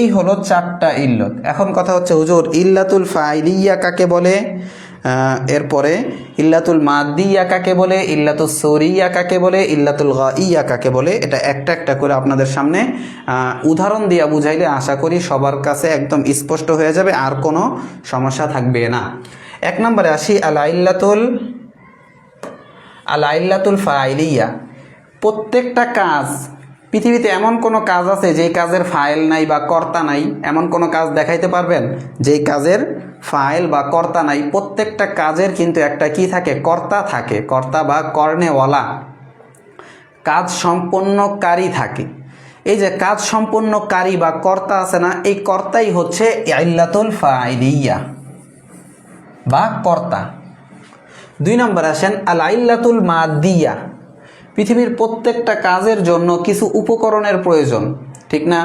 এই হলো চারটা ইল্লত। এখন কথা হচ্ছে, হুজুর, ইল্লাতুল ফাইলিয়া কাকে বলে? এরপরে, ইল্লাতুল মাদিয়া কাকে বলে? ইল্লাতুল সরিয়া কাকে বলে? ইল্লাতুল ইয়া কাকে বলে? এটা একটা একটা করে আপনাদের সামনে উদাহরণ দিয়া বুঝাইলে আশা করি সবার কাছে একদম স্পষ্ট হয়ে যাবে, আর কোনো সমস্যা থাকবে না। এক নম্বরে আসি আলা ইল্লাতুল আলা ইল্লাতুল ফাইলিয়া। প্রত্যেকটা কাজ পৃথিবীতে এমন কোনো কাজ আছে যেই কাজের ফাইল নাই বা কর্তা নাই? এমন কোনো কাজ দেখাইতে পারবেন? যেই কাজের ফাইল বা কর্তা নাই, প্রত্যেকটা কাজের কিন্তু একটা কি থাকে? কর্তা থাকে। কর্তা বা কর্নেওয়ালা। কাজ সম্পন্নকারী থাকে। এই যে কাজ সম্পন্নকারী বা কর্তা আছে না, এই কর্তাই হচ্ছে ইল্লাতুল ফাইলিয়া বা কর্তা। দুই নম্বর আসেন আল আইল্লাতুল মাদিয়া। পৃথিবীর প্রত্যেকটা কাজের জন্য কিছু উপকরণের প্রয়োজন, ঠিক না?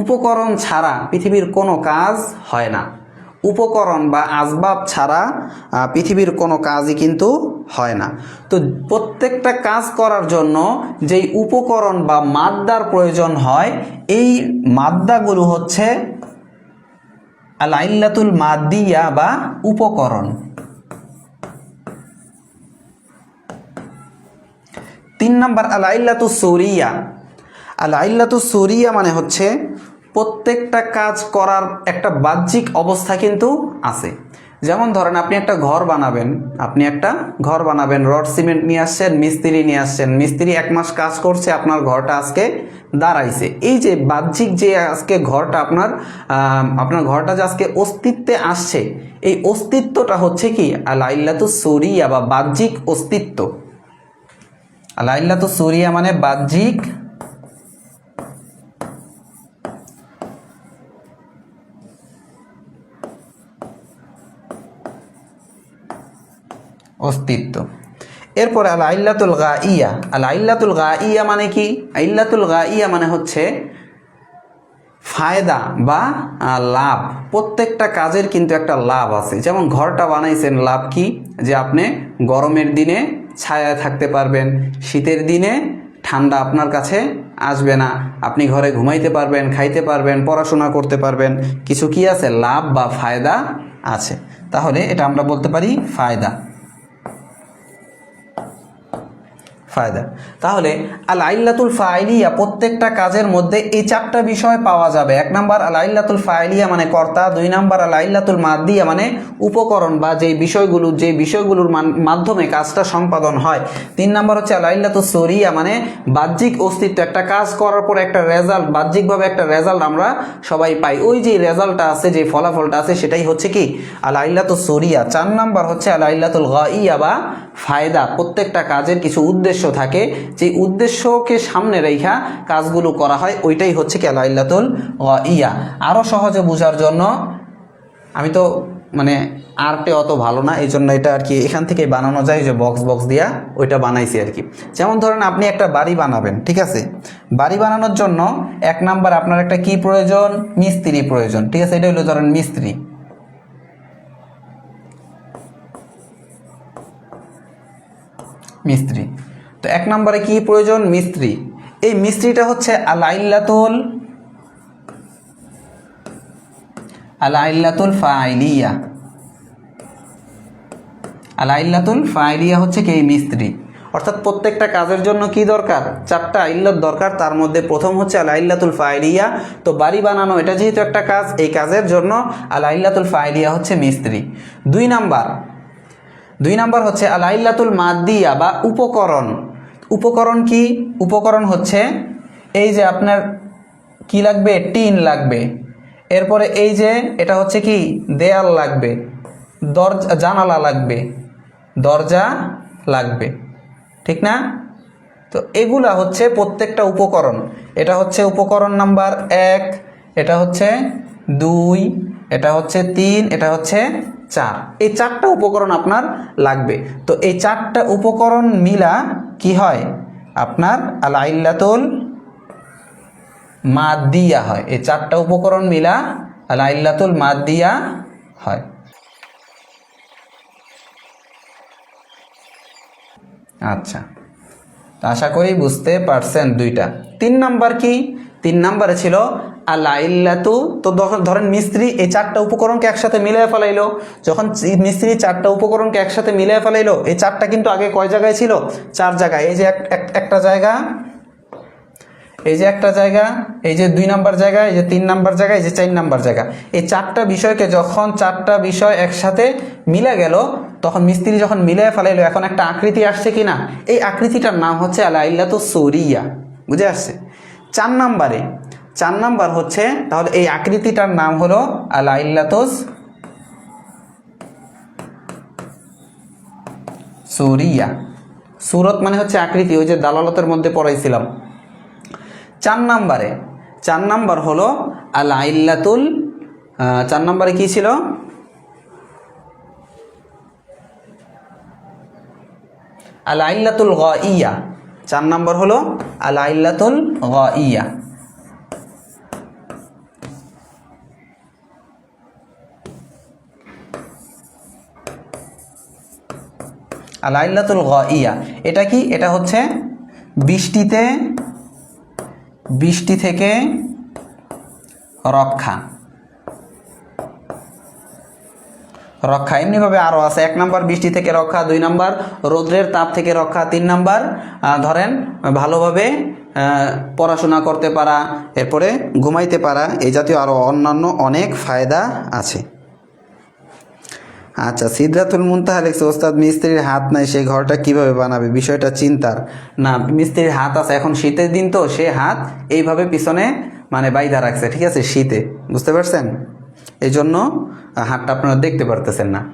উপকরণ ছাড়া পৃথিবীর কোনো কাজ হয় না। উপকরণ বা আসবাব ছাড়া পৃথিবীর কোনো কাজই কিন্তু হয় না। তো প্রত্যেকটা কাজ করার জন্য যেই উপকরণ বা মাদ্দার প্রয়োজন হয়, এই মাদ্দাগুলো হচ্ছে আল আইল্লাতুল মাদিয়া বা উপকরণ। তিন নম্বর আল আইল্লাতু সুরিয়া। আল আইল্লাতু সুরিয়া মানে হচ্ছে প্রত্যেকটা কাজ করার একটা বাহ্যিক অবস্থা কিন্তু আছে। যেমন ধরেন আপনি একটা ঘর বানাবেন, আপনি একটা ঘর বানাবেন, রড, সিমেন্ট নিয়ে আসছেন, মিস্ত্রি নিয়ে আসছেন, মিস্ত্রি এক মাস কাজ করছে, আপনার ঘরটা আজকে দাঁড়াইছে। এই যে বাহ্যিক যে আজকে ঘরটা আপনার আপনার ঘরটা যে আজকে অস্তিত্বে আসছে, এই অস্তিত্বটা হচ্ছে কি? আল আইল্লাতু সুরিয়া বা বাহ্যিক অস্তিত্ব। আলাইল্লা তো সুরিয়া মানে বাহ্যিক। অস্তিত্ব। এরপরে আল আইল্লাতুল গা ইয়া আল আইল্লাতুল গা ইয়া মানে কি? আইল্লাতুল গা ইয়া মানে হচ্ছে ফায়দা বা লাভ। প্রত্যেকটা কাজের কিন্তু একটা লাভ আছে। যেমন ঘরটা বানাইছেন, লাভ কি? যে আপনি গরমের দিনে ছায়ায় থাকতে পারবেন। শীতের দিনে ঠান্ডা আপনার কাছে আসবে না। আপনি ঘরে ঘুমাইতে পারবেন, খাইতে পারবেন, পড়াশোনা করতে পারবেন। কিছু কি আছে? লাভ বা ফায়দা আছে। তাহলে এটা আমরা বলতে পারি ফায়দা। ফায়দা। তাহলে আল আইল্লাতুল ফাইলিয়া প্রত্যেকটা কাজের মধ্যে এই চারটা বিষয় পাওয়া যাবে। এক নাম্বার আল আইল্লাতুল ফাইলিয়া মানে কর্তা। দুই নাম্বার আল আইল্লাতুল মাদ্দিয়া মানে উপকরণ বা যেই বিষয়গুলো যে বিষয়গুলোর মাধ্যমে কাজটা সম্পাদন হয়। তিন নাম্বার হচ্ছে আল আইল্লাতুল সরিয়া মানে বাহ্যিক অস্তিত্ব। একটা কাজ করার পর একটা রেজাল্ট বাহ্যিকভাবে একটা রেজাল্ট আমরা সবাই পাই। ওই যে রেজাল্টটা আছে, যে ফলাফলটা আছে, সেটাই হচ্ছে কি? আল আইল্লাতুল সরিয়া। চার নাম্বার হচ্ছে আল আইল্লাতুল গাইয়া বা ফায়দা। প্রত্যেকটা কাজের কিছু উদ্দেশ্য থাকে, যে উদ্দেশ্যকে সামনে রেখা কাজগুলো করা হয়, ওইটাই হচ্ছে কি আলাইল্লাতুল ইয়া আরও সহজে বোঝার জন্য আমি তো মানে আর্টে অত ভালো না এই জন্য এটা আর কি এখান থেকে বানানো যায়, যে বক্স বক্স দিয়া ওইটা বানাইছি আর কি। যেমন ধরেন আপনি একটা বাড়ি বানাবেন, ঠিক আছে? বাড়ি বানানোর জন্য এক নাম্বার আপনার একটা কি প্রয়োজন? মিস্ত্রি প্রয়োজন, ঠিক আছে? এটা হলো ধরেন মিস্ত্রি। মিস্ত্রি। তো এক নম্বরে কি প্রয়োজন? মিস্ত্রি। এই মিস্ত্রিটা হচ্ছে আলাইল্লাতুল আলাইল্লাতুল ফাইলিয়া। আলাইল্লাতুল ফাইলিয়া হচ্ছে কি এই মিস্ত্রি। অর্থাৎ প্রত্যেকটা কাজের জন্য কি দরকার? চারটা ইল্লত দরকার। তার মধ্যে প্রথম হচ্ছে আলাইল্লাতুল ফাইলিয়া। তো বাড়ি বানানো, এটা যেহেতু একটা কাজ, এই কাজের জন্য আলাইল্লাতুল ফাইলিয়া হচ্ছে মিস্ত্রি। দুই নাম্বার দুই নাম্বার হচ্ছে আলাইল্লাতুল মাদ্দিয়া বা উপকরণ। উপকরণ কি? উপকরণ হচ্ছে এই যে আপনার কি লাগবে? টিন লাগবে। এরপরে এই যে এটা হচ্ছে কি? দেয়াল লাগবে। দরজা, জানালা লাগবে। দরজা লাগবে। ঠিক না? তো এগুলা হচ্ছে প্রত্যেকটা উপকরণ। এটা হচ্ছে উপকরণ নাম্বার এক, এটা হচ্ছে দুই, এটা হচ্ছে তিন, এটা হচ্ছে চার। এই চারটা উপকরণ আপনার লাগবে। তো এই চারটা উপকরণ মিলা কি হয়? আপনার আল আইল্লাতুল মাদ্দিয়া হয়। এই চারটা উপকরণ মিলা আল আইল্লাতুল মাদ্দিয়া হয়। আচ্ছা। আশা করি বুঝতে পারছেন দুইটা। তিন নাম্বার কি? তিন নাম্বারে ছিল আলাইল্লাতু তো যখন ধরেন মিস্ত্রি এই চারটা উপকরণকে একসাথে মিলিয়ে ফেলাইলো। যখন মিস্ত্রি চারটা উপকরণকে একসাথে মিলিয়ে ফেলাইলো, এই চারটা কিন্তু আগে কয় জায়গায় ছিল? চার জায়গায়। এই যে এক- এক- একটা জায়গা, এই যে একটা জায়গা, এই যে দুই নাম্বার জায়গা, এই যে তিন নাম্বার জায়গা, এই যে চার নাম্বার জায়গা। এই চারটা বিষয়কে যখন চারটা বিষয় একসাথে মিলে গেল, তখন মিস্ত্রি যখন মিলে ফেলাইলো, এখন একটা আকৃতি আসছে কি না এই আকৃতিটার নাম হচ্ছে আলাইল্লাতু সৌরিয়া। বুঝে আসছে? চার নাম্বারে। চার নাম্বার হচ্ছে, তাহলে এই আকৃতিটার নাম হলো আলাইল্লাতুস সৌরিয়া। সুরত মানে হচ্ছে আকৃতি, ওই যে দালালতের মধ্যে পড়াইছিলাম। চার নাম্বারে। চার নাম্বার হলো আল চার নাম্বারে কি ছিল? আল গ ইয়া চার নম্বর হলো আল আইল্লাতুল ইয়া আল আইল্লাতুল ইয়া এটা কি? এটা হচ্ছে বৃষ্টিতে, বৃষ্টি থেকে রক্ষা। রক্ষা। এমনিভাবে আরও আছে, এক নাম্বার বৃষ্টি থেকে রক্ষা, দুই নাম্বার রৌদ্রের তাপ থেকে রক্ষা, তিন নাম্বার ধরেন ভালোভাবে পড়াশোনা করতে পারা, এরপরে ঘুমাইতে পারা এই জাতীয় আরও অন্যান্য অনেক ফায়দা আছে। আচ্ছা সিদ্ধাতুল মুনতাহা লিখছে, ওস্তাদ, মিস্ত্রির হাত নাই সেই ঘরটা কীভাবে বানাবে? বিষয়টা চিন্তার। না, মিস্ত্রির হাত আছে, এখন শীতের দিন তো, সে হাত এইভাবে পিছনে মানে বাইধা রাখছে, ঠিক আছে, শীতে, বুঝতে পারছেন? এই জন্য হাতটা আপনারা দেখতে পারতেছেন না।